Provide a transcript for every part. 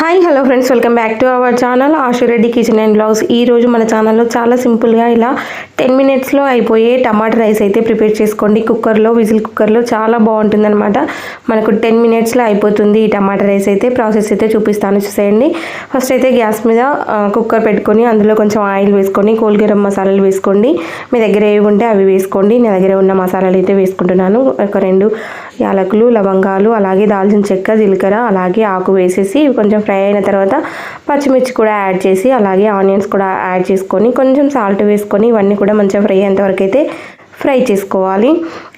Hi hello friends welcome back to our channel Ashu Reddy kitchen and blogs ఈరోజు మన ఛానల్లో చాలా సింపుల్గా ఇలా టెన్ మినిట్స్లో అయిపోయే టమాటా రైస్ అయితే ప్రిపేర్ చేసుకోండి. కుక్కర్లో విజిల్ కుక్కర్లో చాలా బాగుంటుందన్నమాట. మనకు టెన్ మినిట్స్లో అయిపోతుంది ఈ టమాటా రైస్ అయితే. ప్రాసెస్ అయితే చూపిస్తాను చూసేయండి. ఫస్ట్ అయితే గ్యాస్ మీద కుక్కర్ పెట్టుకొని అందులో కొంచెం ఆయిల్ వేసుకొని కోల్గరం మసాలాలు వేసుకోండి. మీ దగ్గర ఏవి ఉంటే అవి వేసుకోండి. నా దగ్గర ఉన్న మసాలాలు అయితే వేసుకుంటున్నాను. ఒక రెండు యాలకులు లవంగాలు అలాగే దాల్చిన చెక్క జీలకర్ర అలాగే ఆకు వేసేసి కొంచెం ఫ్రై అయిన తర్వాత పచ్చిమిర్చి కూడా యాడ్ చేసి అలాగే ఆనియన్స్ కూడా యాడ్ చేసుకొని కొంచెం సాల్ట్ వేసుకొని ఇవన్నీ కూడా మంచిగా ఫ్రై అయ్యేంతవరకు అయితే ఫ్రై చేసుకోవాలి.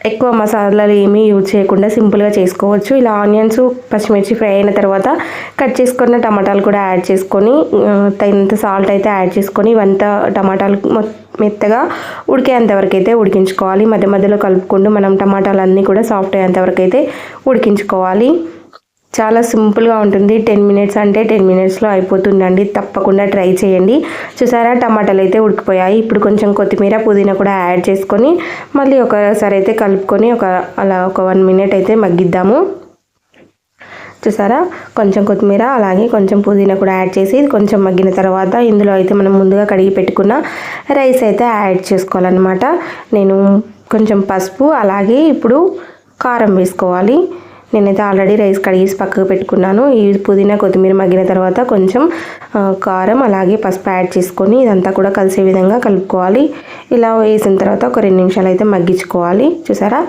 ఎక్కువ మసాలాలు ఏమీ యూజ్ చేయకుండా సింపుల్గా చేసుకోవచ్చు. ఇలా ఆనియన్స్ పచ్చిమిర్చి ఫ్రై అయిన తర్వాత కట్ చేసుకున్న టమాటాలు కూడా యాడ్ చేసుకొని తగినంత సాల్ట్ అయితే యాడ్ చేసుకొని ఇవంతా టమాటాలు మొత్తం మెత్తగా ఉడికేంతవరకు అయితే ఉడికించుకోవాలి. మధ్య మధ్యలో కలుపుకుంటూ మనం టమాటాలు అన్నీ కూడా సాఫ్ట్ అయ్యేంతవరకు అయితే ఉడికించుకోవాలి. చాలా సింపుల్గా ఉంటుంది. టెన్ మినిట్స్ అంటే టెన్ మినిట్స్లో అయిపోతుందండి. తప్పకుండా ట్రై చేయండి. చూసారా? టమాటాలు అయితే ఉడికిపోయాయి. ఇప్పుడు కొంచెం కొత్తిమీర పుదీనా కూడా యాడ్ చేసుకొని మళ్ళీ ఒకసారి అయితే కలుపుకొని ఒక అలా ఒక వన్ మినిట్ అయితే మగ్గిద్దాము. చూసారా? కొంచెం కొత్తిమీర అలాగే కొంచెం పుదీనా కూడా యాడ్ చేసి కొంచెం మగ్గిన తర్వాత ఇందులో అయితే మనం ముందుగా కడిగి పెట్టుకున్న రైస్ అయితే యాడ్ చేసుకోవాలన్నమాట. నేను కొంచెం పసుపు అలాగే ఇప్పుడు కారం వేసుకోవాలి. నేనైతే ఆల్రెడీ రైస్ కడిగేసి పక్కకు పెట్టుకున్నాను. ఈ పుదీనా కొత్తిమీర మగ్గిన తర్వాత కొంచెం కారం అలాగే పసుపు యాడ్ చేసుకొని ఇదంతా కూడా కలిసే విధంగా కలుపుకోవాలి. ఇలా వేసిన తర్వాత ఒక రెండు నిమిషాలు అయితే మగ్గించుకోవాలి. చూసారా?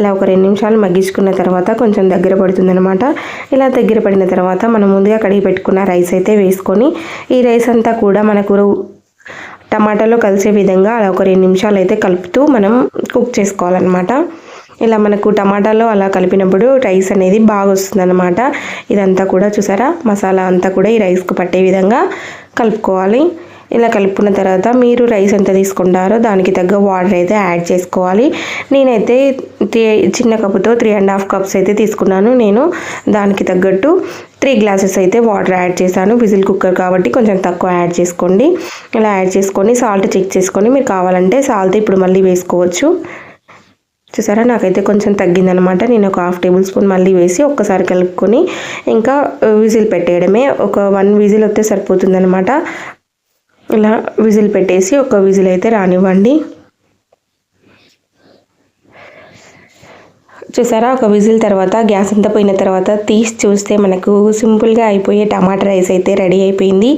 ఇలా ఒక రెండు నిమిషాలు మగ్గించుకున్న తర్వాత కొంచెం దగ్గర పడుతుందనమాట ఇలా దగ్గర పడిన తర్వాత మనం ముందుగా కడిగి పెట్టుకున్న రైస్ అయితే వేసుకొని ఈ రైస్ అంతా కూడా మనకు టమాటాలో కలిసే విధంగా అలా ఒక రెండు నిమిషాలు అయితే కలుపుతూ మనం కుక్ చేసుకోవాలన్నమాట. ఇలా మనకు టమాటాలో అలా కలిపినప్పుడు రైస్ అనేది బాగా వస్తుందన్నమాట. ఇదంతా కూడా చూసారా? మసాలా అంతా కూడా ఈ రైస్కు పట్టే విధంగా కలుపుకోవాలి. ఇలా కలుపుకున్న తర్వాత మీరు రైస్ ఎంత తీసుకుంటారో దానికి తగ్గ వాటర్ అయితే యాడ్ చేసుకోవాలి. నేనైతే చిన్న కప్పుతో త్రీ అండ్ హాఫ్ కప్స్ అయితే తీసుకున్నాను. నేను దానికి తగ్గట్టు త్రీ గ్లాసెస్ అయితే వాటర్ యాడ్ చేశాను. విజిల్ కుక్కర్ కాబట్టి కొంచెం తక్కువ యాడ్ చేసుకోండి. ఇలా యాడ్ చేసుకొని సాల్ట్ చెక్ చేసుకొని మీరు కావాలంటే సాల్ట్ ఇప్పుడు మళ్ళీ వేసుకోవచ్చు. చూసారా? నాకైతే కొంచెం తగ్గిందనమాట నేను ఒక హాఫ్ టేబుల్ స్పూన్ మళ్ళీ వేసి ఒక్కసారి కలుపుకొని ఇంకా విజిల్ పెట్టేయడమే. ఒక వన్ విజిల్ వస్తే సరిపోతుందనమాట ఇలా విజిల్ పెట్టేసి ఒక విజిల్ అయితే రానివ్వండి. చూసారా? ఒక విజిల్ తర్వాత గ్యాస్ అంతా పోయిన తర్వాత తీసి చూస్తే మనకు సింపుల్గా అయిపోయే టమాటా రైస్ అయితే రెడీ అయిపోయింది.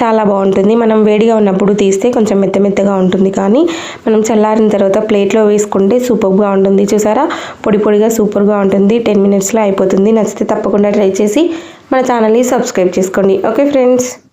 చాలా బాగుంటుంది. మనం వేడిగా ఉన్నప్పుడు తీస్తే కొంచెం మెత్త మెత్తగా ఉంటుంది కానీ మనం చల్లారిన తర్వాత ప్లేట్లో వేసుకుంటే సూపర్గా ఉంటుంది. చూసారా? పొడి పొడిగా సూపర్గా ఉంటుంది. టెన్ మినిట్స్లో అయిపోతుంది. నచ్చితే తప్పకుండా ట్రై చేసి మన ఛానల్ని సబ్స్క్రైబ్ చేసుకోండి. Okay friends?